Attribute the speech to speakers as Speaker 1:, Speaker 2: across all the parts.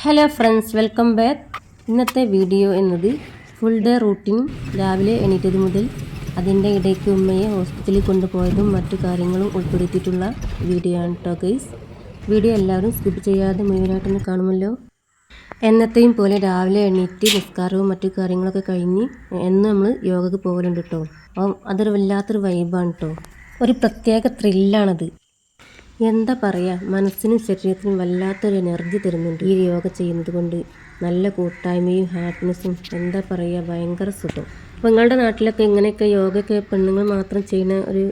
Speaker 1: Hello friends welcome back ഇന്നത്തെ video എന്നത് full day routine രാവിലെ എണീറ്റത് മുതൽ അതിന്റെ ഇടയ്ക്ക് ഉമ്മയെ ഹോസ്പിറ്റലിൽ കൊണ്ടുപോയതും മറ്റു കാര്യങ്ങളും ഉൾപ്പെടുത്തിയിട്ടുള്ള വീഡിയോ ആണ് ടോക്കേസ് വീഡിയോ എല്ലാവരും സ്കിപ്പ് ചെയ്യാതെ മുഴുവനായിട്ടൊന്ന് കാണുമല്ലോ. എന്നത്തെയും പോലെ രാവിലെ എണീറ്റ് നിസ്കാരവും മറ്റു കാര്യങ്ങളൊക്കെ കഴിഞ്ഞ് എന്ന് നമ്മൾ യോഗക്ക് പോകലുണ്ട് കേട്ടോ അപ്പം അതൊരു വല്ലാത്തൊരു വൈബാണ് കേട്ടോ ഒരു പ്രത്യേക ത്രില്ലാണത് എന്താ പറയുക മനസ്സിനും ശരീരത്തിനും വല്ലാത്തൊരു എനർജി തരുന്നുണ്ട് ഈ യോഗ ചെയ്യുന്നത് കൊണ്ട്. നല്ല കൂട്ടായ്മയും ഹാപ്പിനെസ്സും എന്താ പറയുക ഭയങ്കര സുഖം. അപ്പോൾ നിങ്ങളുടെ നാട്ടിലൊക്കെ ഇങ്ങനെയൊക്കെ യോഗയൊക്കെ പെണ്ണുങ്ങൾ മാത്രം ചെയ്യുന്ന ഒരു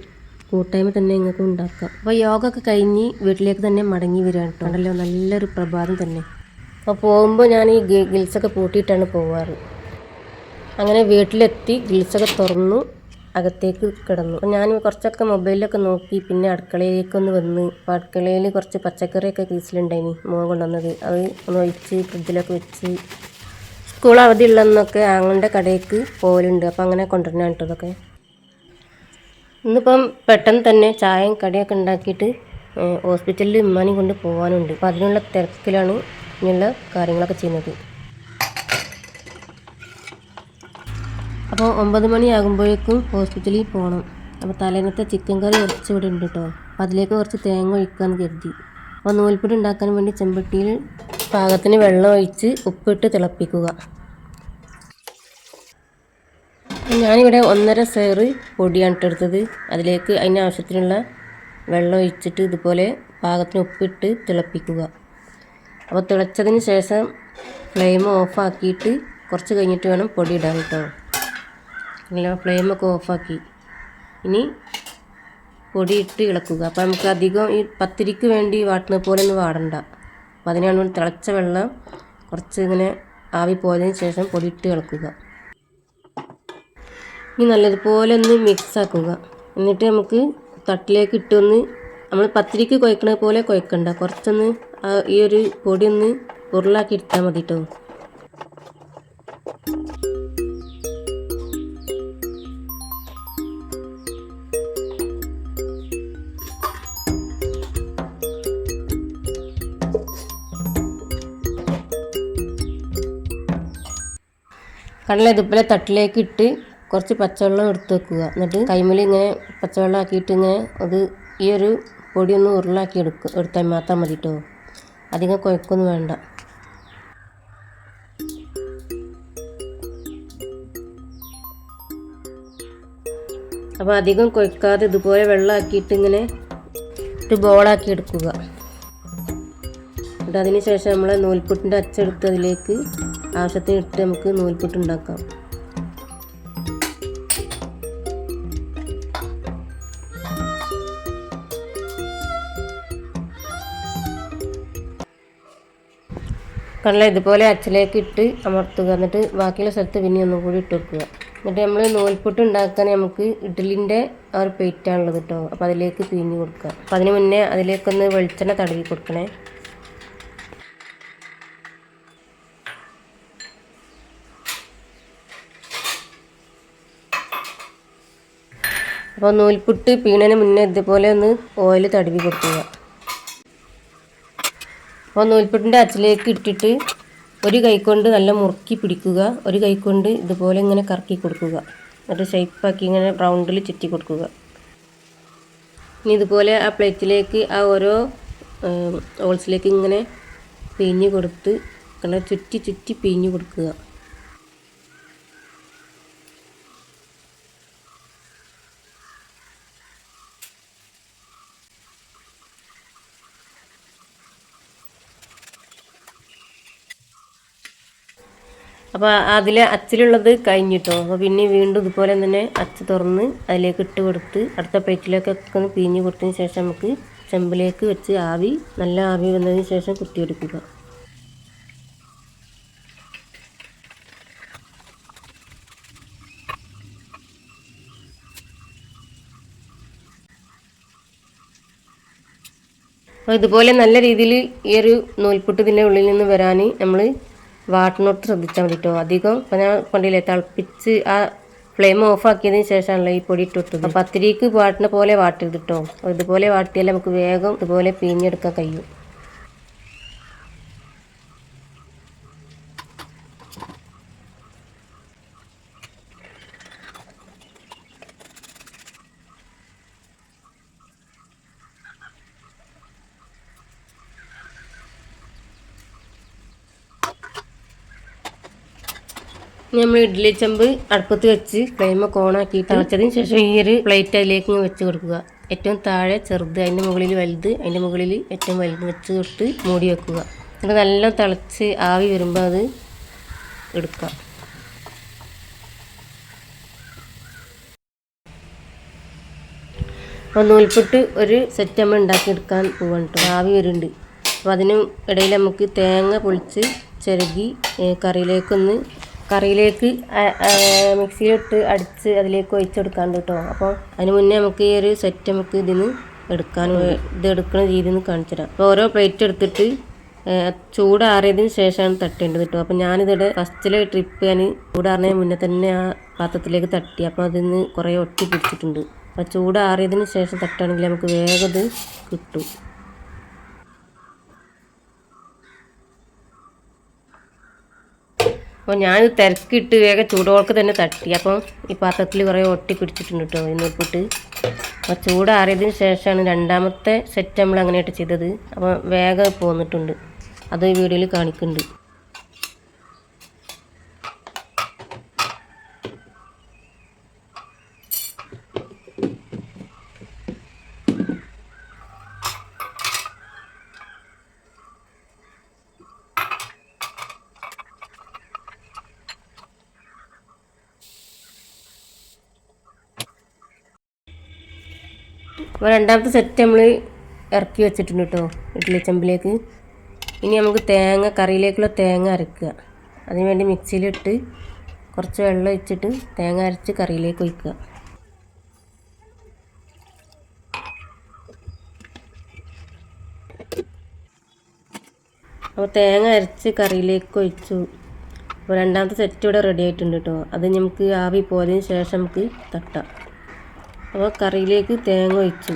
Speaker 1: കൂട്ടായ്മ തന്നെ നിങ്ങൾക്ക് ഉണ്ടാക്കാം. അപ്പോൾ യോഗ ഒക്കെ കഴിഞ്ഞ് വീട്ടിലേക്ക് തന്നെ മടങ്ങി വരികയാണ് കേട്ടോ നല്ലൊരു പ്രഭാതം തന്നെ. അപ്പോൾ പോകുമ്പോൾ ഞാൻ ഈ ഗിൽസൊക്കെ പൂട്ടിയിട്ടാണ് പോവാറ്. അങ്ങനെ വീട്ടിലെത്തി ഗിൽസൊക്കെ തുറന്നു. അകത്തേക്ക് കിടന്നു. ഞാൻ കുറച്ചൊക്കെ മൊബൈലിലൊക്കെ നോക്കി പിന്നെ അടുക്കളയിലേക്കൊന്ന് വന്ന് അപ്പോൾ അടുക്കളയിൽ കുറച്ച് പച്ചക്കറിയൊക്കെ കീസിലുണ്ടായിനി മോൻ കൊണ്ടുവന്നത്. അത് ഒന്ന് ഒഴിച്ച് ഫ്രിഡ്ജിലൊക്കെ വെച്ച്. സ്കൂൾ അവധി ഉള്ളതെന്നൊക്കെ ആങ്ങളുടെ കടയിലേക്ക് പോകലുണ്ട് അപ്പോൾ അങ്ങനെ കൊണ്ടുവരണം കേട്ടതൊക്കെ ഇന്നിപ്പം പെട്ടെന്ന് തന്നെ ചായയും കടിയൊക്കെ ഉണ്ടാക്കിയിട്ട് ഹോസ്പിറ്റലിൽ ഉമ്മാനെയും കൊണ്ട് പോകാനുണ്ട് അപ്പോൾ അതിനുള്ള തിരക്കിലാണ് ഇങ്ങനെയുള്ള കാര്യങ്ങളൊക്കെ ചെയ്യുന്നത്. അപ്പോൾ ഒമ്പത് മണിയാകുമ്പോഴേക്കും ഹോസ്പിറ്റലിൽ പോകണം അപ്പോൾ തലേന്നത്തെ ചിക്കൻ കറി കുറച്ച് ഇവിടെ ഉണ്ട് കേട്ടോ അപ്പോൾ അതിലേക്ക് കുറച്ച് തേങ്ങ ഒഴിക്കാമെന്ന് കരുതി. അപ്പോൾ നൂൽപ്പിട്ട് ഉണ്ടാക്കാൻ വേണ്ടി ചെമ്പട്ടിയിൽ പാകത്തിന് വെള്ളം ഒഴിച്ച് ഉപ്പിട്ട് തിളപ്പിക്കുക. ഞാനിവിടെ ഒന്നര സെയറ് പൊടിയാണ് ഇട്ടെടുത്തത് അതിലേക്ക് അതിന് ആവശ്യത്തിനുള്ള വെള്ളം ഒഴിച്ചിട്ട് ഇതുപോലെ പാകത്തിന് ഉപ്പിട്ട് തിളപ്പിക്കുക. അപ്പോൾ തിളച്ചതിന് ശേഷം ഫ്ലെയിം ഓഫാക്കിയിട്ട് കുറച്ച് കഴിഞ്ഞിട്ട് വേണം പൊടി ഇടാൻ കേട്ടോ നല്ല ഫ്ലെയിമൊക്കെ ഓഫാക്കി. ഇനി പൊടി ഇട്ട് ഇളക്കുക. അപ്പോൾ നമുക്ക് അധികം ഈ പത്തിരിക്ക് വേണ്ടി വാട്ടുന്ന പോലെ ഒന്നും വാടണ്ട. അപ്പോൾ അതിനാണ് തിളച്ച വെള്ളം കുറച്ച് ഇങ്ങനെ ആവി പോയതിന് ശേഷം പൊടി ഇട്ട് ഇളക്കുക. ഇനി നല്ലതുപോലെ ഒന്ന് മിക്സ് ആക്കുക. എന്നിട്ട് നമുക്ക് തട്ടിലേക്ക് ഇട്ടൊന്ന് നമ്മൾ പത്തിരിക്ക് കുഴക്കണ പോലെ കുഴക്കണ്ട കുറച്ചൊന്ന് ഈ ഒരു പൊടി ഒന്ന് ഉരുളാക്കി എടുത്താൽ മതി കേട്ടോ കടല ഇതുപോലെ തട്ടിലേക്ക് ഇട്ട് കുറച്ച് പച്ചവെള്ളം എടുത്ത് വെക്കുക. എന്നിട്ട് കൈമിൽ ഇങ്ങനെ പച്ചവെള്ളം ആക്കിയിട്ട് ഇങ്ങനെ അത് ഈ ഒരു പൊടി ഒന്ന് ഉരുളാക്കി എടുക്കുക. എടുത്താൽ മാത്രം മതി കേട്ടോ അധികം കുഴക്കൊന്നും വേണ്ട. അപ്പോൾ അധികം കുഴക്കാതെ ഇതുപോലെ വെള്ളമാക്കിയിട്ട് ഇങ്ങനെ ഒരു ബോളാക്കി എടുക്കുക. എന്നിട്ട് അതിന് ശേഷം നമ്മൾ നൂൽപുട്ടിന്റെ അച്ചെടുത്ത് അതിലേക്ക് ആവശ്യത്തിന് ഇട്ട് നമുക്ക് നൂൽപുട്ട് ഉണ്ടാക്കാം. കടല ഇതുപോലെ അച്ചിലേക്ക് ഇട്ട് അമർത്തുക. എന്നിട്ട് ബാക്കിയുള്ള സ്ഥലത്ത് പിന്നെ ഒന്നും കൂടി ഇട്ട് വെക്കുക എന്നിട്ട് നമ്മൾ നൂൽപുട്ട് ഉണ്ടാക്കാൻ നമുക്ക് ഇഡ്ഡലിന്റെ ആ ഒരു പ്ലേറ്റാണുള്ളത് കേട്ടോ. അപ്പോൾ അതിലേക്ക് പിഴിഞ്ഞ് കൊടുക്കുക. അപ്പോൾ അതിന് മുന്നേ അതിലേക്കൊന്ന് വെളിച്ചെണ്ണ തടവി കൊടുക്കണേ. അപ്പോൾ നൂൽപുട്ട് പീണന് മുന്നേ ഇതുപോലെ ഒന്ന് ഓയിൽ തടവി കൊടുക്കുക. അപ്പോൾ നൂൽപുട്ടിന്റെ അച്ചിലേക്ക് ഇട്ടിട്ട് ഒരു കൈക്കൊണ്ട് കൊണ്ട് നല്ല മുറുക്കി പിടിക്കുക. ഒരു കൈക്കൊണ്ട് കൊണ്ട് ഇതുപോലെ ഇങ്ങനെ കറക്കി കൊടുക്കുക. എന്നിട്ട് ഷേപ്പാക്കി ഇങ്ങനെ റൗണ്ടിൽ ചുറ്റി കൊടുക്കുക. ഇനി ഇതുപോലെ ആ പ്ലേറ്റിലേക്ക് ആ ഓരോ ഓൾസിലേക്ക് ഇങ്ങനെ പിഴിഞ്ഞ് കൊടുത്ത് ഇങ്ങനെ ചുറ്റി ചുറ്റി പിഴിഞ്ഞ് കൊടുക്കുക. അപ്പോൾ അതിൽ അച്ചിലുള്ളത് കഴിഞ്ഞിട്ടോ. അപ്പോൾ പിന്നെ വീണ്ടും ഇതുപോലെ തന്നെ അച്ച് തുറന്ന് അതിലേക്ക് ഇട്ട് കൊടുത്ത് അടുത്ത പ്ലേറ്റിലേക്കൊക്കെ ഒന്ന് പിഴിഞ്ഞ് കൊടുത്തതിന് ശേഷം നമുക്ക് ചെമ്പിലേക്ക് വെച്ച് ആവി നല്ല ആവി വന്നതിന് ശേഷം കുത്തിയെടുക്കുക അപ്പോൾ ഇതുപോലെ നല്ല രീതിയിൽ ഈ ഒരു നൂൽപുട്ട് ഇതിന്റെ ഉള്ളിൽ നിന്ന് വരാൻ നമ്മൾ വാട്ടിനോട്ട് ശ്രദ്ധിച്ചാൽ മതി കേട്ടോ അധികം ഇപ്പം ഞാൻ കൊണ്ടില്ലേ തിളപ്പിച്ച് ആ ഫ്ലെയിം ഓഫ് ആക്കിയതിന് ശേഷമാണല്ലോ ഈ പൊടി ഇട്ട് കൊടുത്തത്. അപ്പോൾ പത്തിരിക്ക് വാട്ടിനെ പോലെ വാട്ടരുത് കേട്ടോ ഇതുപോലെ വാട്ടിയാൽ നമുക്ക് വേഗം ഇതുപോലെ പിഴിഞ്ഞെടുക്കാൻ കഴിയും. നമ്മൾ ഇഡ്ഡലി ചെമ്പ് അടുപ്പത്ത് വെച്ച് ഫ്ലെയിം ഒക്കെ ഓണാക്കി തിളച്ചതിന് ശേഷം ഈ ഒരു പ്ലേറ്റ് അതിലേക്ക് വെച്ച് കൊടുക്കുക. ഏറ്റവും താഴെ ചെറുത് അതിന്റെ മുകളിൽ വലുത് അതിന്റെ മുകളിൽ ഏറ്റവും വലുത് വെച്ച് തൊട്ട് മൂടി വെക്കുക. എന്നിട്ട് നല്ല തിളച്ച് ആവി വരുമ്പോൾ അത് എടുക്കാം അപ്പോൾ നൂൽപ്പിട്ട് ഒരു സെറ്റ് നമ്മൾ ഉണ്ടാക്കിയെടുക്കാൻ പോവാണ് കേട്ടോ ആവി വരുന്നുണ്ട്. അപ്പോൾ അതിനും ഇടയിൽ നമുക്ക് തേങ്ങ പൊളിച്ച് ചിരകി കറിയിലേക്കൊന്ന് കറിയിലേക്ക് മിക്സിയിലിട്ട് അടിച്ച് അതിലേക്ക് ഒഴിച്ചെടുക്കാണ്ട് കേട്ടോ. അപ്പോൾ അതിന് മുന്നേ നമുക്ക് ഈ ഒരു സെറ്റ് നമുക്ക് ഇതിന് എടുക്കാൻ ഇത് എടുക്കുന്ന രീതിയിൽ നിന്ന് കാണിച്ചു തരാം. അപ്പോൾ ഓരോ പ്ലേറ്റ് എടുത്തിട്ട് ചൂടാറിയതിന് ശേഷമാണ് തട്ടേണ്ടത് കേട്ടോ. അപ്പോൾ ഞാനിതിടെ ഫസ്റ്റിലെ ട്രിപ്പ് ഞാൻ ചൂടാറിയതിന് മുന്നേ തന്നെ ആ പാത്രത്തിലേക്ക് തട്ടി. അപ്പോൾ അതിന് കുറേ ഒട്ടി പിടിച്ചിട്ടുണ്ട്. അപ്പോൾ ചൂടാറിയതിന് ശേഷം തട്ടുകയാണെങ്കിൽ നമുക്ക് വേഗം കിട്ടും. അപ്പോൾ ഞാൻ തിരക്കിട്ട് വേഗം ചൂടോൾക്ക് തന്നെ തട്ടി. അപ്പം ഈ പാത്രത്തിൽ കുറേ ഒട്ടി പിടിച്ചിട്ടുണ്ട് കേട്ടോ ഇന്നിപ്പിട്ട് അപ്പോൾ ചൂടാറിയതിന് ശേഷമാണ് രണ്ടാമത്തെ സെറ്റ് നമ്മൾ അങ്ങനെയായിട്ട് ചെയ്തത്. അപ്പോൾ വേഗം പോന്നിട്ടുണ്ട്. അത് ഈ വീഡിയോയിൽ കാണിക്കുന്നുണ്ട്. അപ്പോൾ രണ്ടാമത്തെ സെറ്റ് നമ്മൾ ഇറക്കി വെച്ചിട്ടുണ്ട് കേട്ടോ ഇഡ്ഡലി ചെമ്പിലേക്ക് ഇനി നമുക്ക് തേങ്ങ കറിയിലേക്കുള്ള തേങ്ങ അരക്കുക. അതിന് വേണ്ടി മിക്സിയിലിട്ട് കുറച്ച് വെള്ളം ഒഴിച്ചിട്ട് തേങ്ങ അരച്ച് കറിയിലേക്ക് ഒഴിക്കുക. അപ്പോൾ തേങ്ങ അരച്ച് കറിയിലേക്ക് ഒഴിച്ചു. അപ്പോൾ രണ്ടാമത്തെ സെറ്റ് ഇവിടെ റെഡി ആയിട്ടുണ്ട് കേട്ടോ അത് നമുക്ക് ആവി പോയതിന് ശേഷം നമുക്ക് തട്ടാം. അപ്പോൾ കറിയിലേക്ക് തേങ്ങ ഒഴിച്ചു.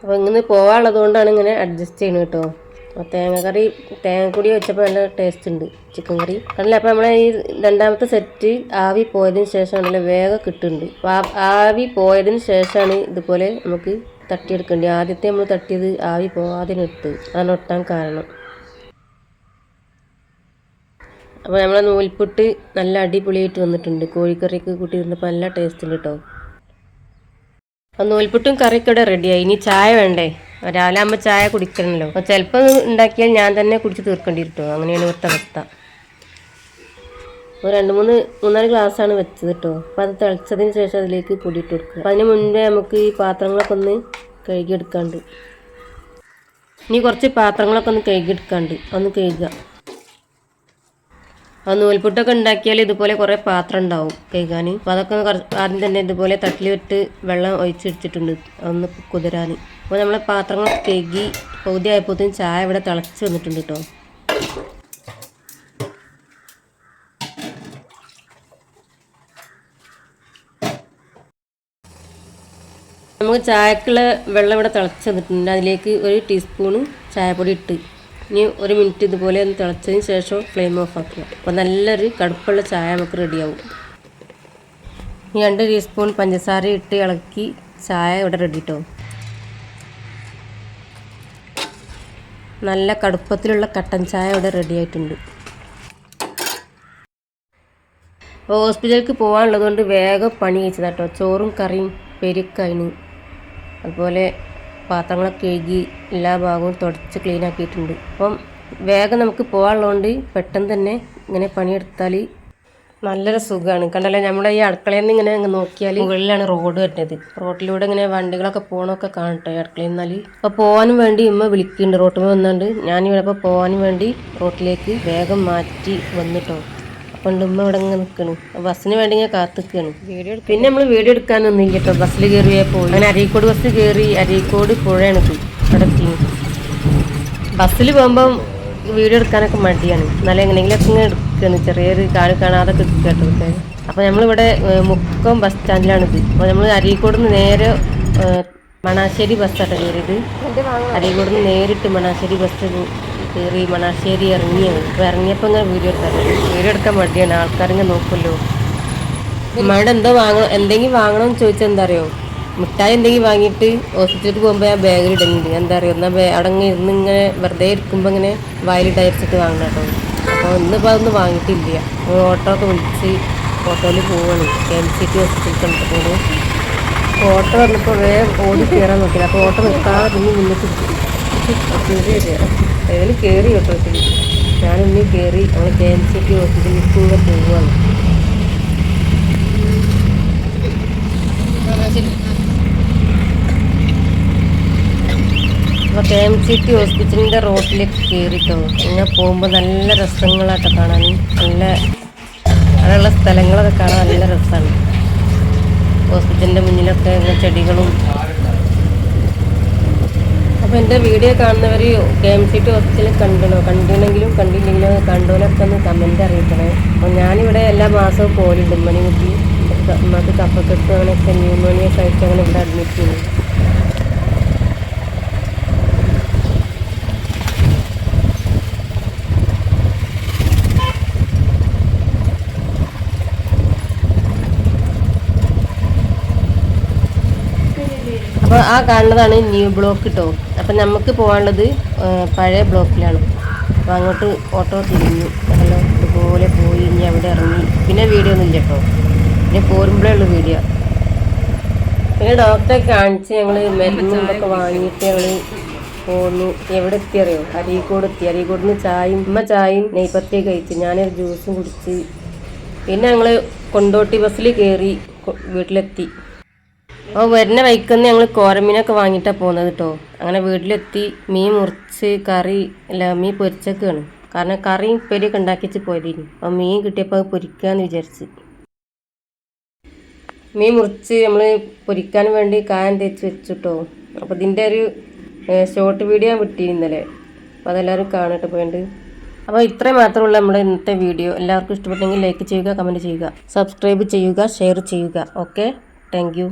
Speaker 1: അപ്പോൾ ഇങ്ങനെ പോകാനുള്ളത് കൊണ്ടാണ് ഇങ്ങനെ അഡ്ജസ്റ്റ് ചെയ്യുന്നത് കേട്ടോ. അപ്പോൾ തേങ്ങ കറി തേങ്ങ കൂടി വെച്ചപ്പോൾ നല്ല ടേസ്റ്റ് ഉണ്ട് ചിക്കൻ കറി. അല്ല അപ്പോൾ നമ്മളെ ഈ രണ്ടാമത്തെ സെറ്റ് ആവി പോയതിന് ശേഷം നല്ല വേഗം കിട്ടുന്നുണ്ട് ആവി പോയതിന് ശേഷമാണ് ഇതുപോലെ നമുക്ക് തട്ടിയെടുക്കേണ്ടത്. ആദ്യത്തെ നമ്മൾ തട്ടിയത് ആവി പോവാതെ ഇട്ട്. അതാണ് ഒട്ടാൻ കാരണം. അപ്പോൾ നമ്മളെ നൂൽപ്പുട്ട് നല്ല അടിപൊളിയായിട്ട് വന്നിട്ടുണ്ട്. കോഴിക്കറിയൊക്കെ കൂട്ടി നല്ല ടേസ്റ്റ് ഉണ്ട് കേട്ടോ. നൂൽപുട്ടും കറിയൊക്കെ റെഡിയായി ഇനി ചായ വേണ്ടേ? രാവിലെ ആകുമ്പോൾ ചായ കുടിക്കണമല്ലോ ചിലപ്പോൾ ഉണ്ടാക്കിയാൽ ഞാൻ തന്നെ കുടിച്ച് തീർക്കേണ്ടി അങ്ങനെയാണ് ഇവിടുത്തെ അവസ്ഥ. ഒരു രണ്ട് മൂന്ന് മൂന്നാൽ ഗ്ലാസ്സാണ് വെച്ചത് കേട്ടോ അപ്പോൾ അത് തിളച്ചതിന് ശേഷം അതിലേക്ക് പൊടി ഇട്ട് കൊടുക്കുക. അപ്പം അതിന് മുൻപേ നമുക്ക് ഈ പാത്രങ്ങളൊക്കെ ഒന്ന് കഴുകിയെടുക്കാണ്ട്. ഇനി കുറച്ച് പാത്രങ്ങളൊക്കെ ഒന്ന് കഴുകിയെടുക്കാണ്ട്. ഒന്ന് കഴുകുക. ആ നൂൽപുട്ടൊക്കെ ഉണ്ടാക്കിയാൽ ഇതുപോലെ കുറേ പാത്രം ഉണ്ടാവും കഴുകാൻ. അപ്പോൾ അതൊക്കെ ആദ്യം തന്നെ ഇതുപോലെ തട്ടിലിട്ട് വെള്ളം ഒഴിച്ചിട്ടിട്ടുണ്ട് ഒന്ന് കുതിരാൻ. അപ്പോൾ നമ്മളെ പാത്രങ്ങൾ കഴുകി പകുതി ആയപ്പോഴത്തേക്കും ചായ ഇവിടെ തിളച്ച് വന്നിട്ടുണ്ട് കേട്ടോ. നമുക്ക് ചായക്കുള്ള വെള്ളം ഇവിടെ തിളച്ച് വന്നിട്ടുണ്ട്. അതിലേക്ക് ഒരു ടീസ്പൂണ് ചായപ്പൊടി ഇട്ട്. ഇനി ഒരു മിനിറ്റ് ഇതുപോലെ ഒന്ന് തിളച്ചതിന് ശേഷം ഫ്ലെയിം ഓഫ് ആക്കുക. അപ്പോൾ നല്ലൊരു കടുപ്പുള്ള ചായ നമുക്ക് റെഡിയാവും ഇനി രണ്ട് ടീസ്പൂൺ പഞ്ചസാര ഇട്ട് ഇളക്കി ചായ ഇവിടെ റെഡി കേട്ടോ നല്ല കടുപ്പത്തിലുള്ള കട്ടൻ ചായ ഇവിടെ റെഡി ആയിട്ടുണ്ട്. അപ്പോൾ ഹോസ്പിറ്റലിലേക്ക് പോകാനുള്ളതുകൊണ്ട് വേഗം പണി കഴിച്ചതാട്ടോ. ചോറും കറിയും പെരുക്കയിന്. അതുപോലെ പാത്രങ്ങളൊക്കെ കഴുകി എല്ലാ ഭാഗവും തുടച്ച് ക്ലീൻ ആക്കിയിട്ടുണ്ട്. അപ്പം വേഗം നമുക്ക് പോകാനുള്ളതുകൊണ്ട് പെട്ടെന്ന് തന്നെ ഇങ്ങനെ പണിയെടുത്താൽ നല്ലൊരു സുഖമാണ് കണ്ടല്ലേ നമ്മുടെ ഈ അടുക്കളയിൽ നിന്ന് ഇങ്ങനെ നോക്കിയാൽ മുകളിലാണ് റോഡ് വരുന്നത്. റോഡിലൂടെ ഇങ്ങനെ വണ്ടികളൊക്കെ പോകണമൊക്കെ കാണട്ടെ അടുക്കളയിൽ നിന്നാൽ അപ്പോൾ പോകാനും വേണ്ടി ഇമ്മ വിളിക്കുന്നുണ്ട്. റോട്ടിൽ വന്നുകൊണ്ട് ഞാനിവിടെ അപ്പോൾ പോകാനും വേണ്ടി റോട്ടിലേക്ക് വേഗം മാറ്റി വന്നിട്ടോ. അപ്പോൾ ഉമ്മ ഇവിടെ ഇങ്ങനെ നിൽക്കണ് ബസ്സിന് വേണ്ടി ഞാൻ കാത്തിക്കാണ്. പിന്നെ നമ്മൾ വീഡിയോ എടുക്കാനൊന്നും കേട്ടോ. ബസ്സിൽ കയറിയാൽ പോയി. അങ്ങനെ അരീക്കോട് ബസ് കയറി അരീക്കോട് പുഴയാണ് അവിടെ ബസ്സിൽ പോകുമ്പം വീഡിയോ എടുക്കാനൊക്കെ മടിയാണ്. എന്നാലും എങ്ങനെയെങ്കിലുമൊക്കെ ഇങ്ങനെ എടുക്കുകയാണ് ചെറിയൊരു കാൽ കാണാതെ കിട്ടും അപ്പോൾ നമ്മളിവിടെ മുക്കം ബസ് സ്റ്റാൻഡിലാണിത് അപ്പോൾ നമ്മൾ അരീക്കോട് നിന്ന് നേരെ മണാശ്ശേരി ബസ്സാട്ടോ കയറിയത് അരീക്കോട് നിന്ന് നേരിട്ട് മണാശ്ശേരി ബസ് കയറി മണാശ്ശേരി ഇറങ്ങി. അപ്പോൾ ഇറങ്ങിയപ്പോൾ ഇങ്ങനെ വീഡിയോ എടുക്കാൻ വീഡിയോ എടുക്കാൻ മടിയാണ്. ആൾക്കാരിങ്ങനെ നോക്കുമല്ലോ ഉമ്മയുടെ എന്തോ വാങ്ങണം എന്തെങ്കിലും വാങ്ങണമെന്ന് ചോദിച്ചാൽ എന്താ അറിയോ? മിഠായി എന്തെങ്കിലും വാങ്ങിയിട്ട് ഹോസ്പിറ്റലിൽ പോകുമ്പോൾ ഞാൻ ബാഗിൽ ഇടുന്നുണ്ട് എന്താ അറിയോ? എന്നാൽ ബേ അവിടെ ഇന്ന് ഇങ്ങനെ വെറുതെ ഇരിക്കുമ്പോൾ ഇങ്ങനെ വായിലിട്ട് അയച്ചിട്ട് വാങ്ങണം കേട്ടോ. അപ്പോൾ ഇന്നിപ്പോൾ അതൊന്നും വാങ്ങിയിട്ടില്ല. ഓട്ടോ ഒക്കെ വിളിച്ച് ഓട്ടോയിൽ പോവാണ്. കെ എം സി ടി ഹോസ്പിറ്റലിൽ കണ്ടിട്ടുണ്ട് ഓട്ടോ വന്നപ്പോൾ വേഗം ഓടി കയറാൻ നോക്കില്ല അപ്പോൾ ഓട്ടോ നിൽക്കാതെ പിന്നെ മുന്നിട്ട് ഏതായാലും കയറി ഓട്ടോത്തിൽ ഞാൻ ഇനി കയറി നമ്മൾ കെ എം സി ടി ഹോസ്പിറ്റലിൽ കൂടെ പോവാണ് അപ്പോൾ കെ എം സി ടി ഹോസ്പിറ്റലിന്റെ റോഡിലേക്ക് കയറിട്ടോ. ഇങ്ങനെ പോകുമ്പോൾ നല്ല രസങ്ങളൊക്കെ കാണാൻ. നല്ല അവിടെയുള്ള സ്ഥലങ്ങളൊക്കെ കാണാൻ നല്ല രസമാണ്. ഹോസ്പിറ്റലിന്റെ മുന്നിലൊക്കെ ചെടികളും അപ്പോൾ എന്റെ വീഡിയോ കാണുന്നവർ കെ എം സി ടി ഹോസ്പിറ്റലിൽ കണ്ടണോ? കണ്ടിണെങ്കിലും കണ്ടില്ലെങ്കിലും കണ്ടോലൊക്കെ ഒന്ന് കമന്റ് അറിയിക്കണേ. അപ്പോൾ ഞാനിവിടെ എല്ലാ മാസവും പോലുണ്ട് ഉമ്മണി കുട്ടി നമുക്ക് കപ്പക്കെട്ട് അങ്ങനെയൊക്കെ ന്യൂമോണിയൊക്കെ ആയിട്ട് അങ്ങനെ ഇവിടെ അഡ്മിറ്റ് ചെയ്യുന്നു അപ്പോൾ ആ കാണുന്നതാണ് ന്യൂ ബ്ലോക്ക് കേട്ടോ അപ്പം നമുക്ക് പോകാനുള്ളത് പഴയ ബ്ലോക്കിലാണ് അപ്പോൾ അങ്ങോട്ട് ഓട്ടോ തിരിഞ്ഞു. അതല്ലോ ഇതുപോലെ പോയി ഇനി അവിടെ ഇറങ്ങി. പിന്നെ വീഡിയോ ഒന്നും ഇല്ല കേട്ടോ പിന്നെ പോരുമ്പോഴേ ഉള്ളൂ വീഡിയോ പിന്നെ ഡോക്ടറെ കാണിച്ച് ഞങ്ങൾ മരുന്നൊക്കെ വാങ്ങിയിട്ട് ഞങ്ങൾ പോന്നു. എവിടെ എത്തി അറിയോ? അരീക്കോട് എത്തി. അരീക്കോട് നിന്ന് ചായയും ഉമ്മ ചായയും നെയ്പത്തിയൊക്കെ കഴിച്ച് ഞാനൊരു ജ്യൂസും കുടിച്ച്. പിന്നെ ഞങ്ങൾ കൊണ്ടോട്ടി ബസ്സിൽ കയറി വീട്ടിലെത്തി. അപ്പോൾ വരുന്ന വൈക്കുന്ന് ഞങ്ങൾ കോരമീനൊക്കെ വാങ്ങിയിട്ടാണ് പോകുന്നത് കേട്ടോ അങ്ങനെ വീട്ടിലെത്തി മീൻ മുറിച്ച് കറി അല്ല മീൻ പൊരിച്ചൊക്കെയാണ്. കാരണം കറിയും ഉണ്ടാക്കി ഉണ്ടാക്കിച്ച് പോയതിന്. അപ്പോൾ മീൻ കിട്ടിയപ്പോൾ അത് പൊരിക്കാന്ന് വിചാരിച്ച്. മീൻ മുറിച്ച് നമ്മൾ പൊരിക്കാൻ വേണ്ടി കായം തേച്ച് വെച്ചിട്ടോ അപ്പോൾ ഇതിന്റെ ഒരു ഷോർട്ട് വീഡിയോ വിട്ടി ഇന്നലെ. അപ്പോൾ അതെല്ലാവരും കാണട്ടെ പോയിണ്ട് അപ്പോൾ ഇത്രയും മാത്രമുള്ള നമ്മുടെ ഇന്നത്തെ വീഡിയോ എല്ലാവർക്കും ഇഷ്ടപ്പെട്ടെങ്കിൽ ലൈക്ക് ചെയ്യുക കമന്റ് ചെയ്യുക സബ്സ്ക്രൈബ് ചെയ്യുക ഷെയർ ചെയ്യുക. Okay thank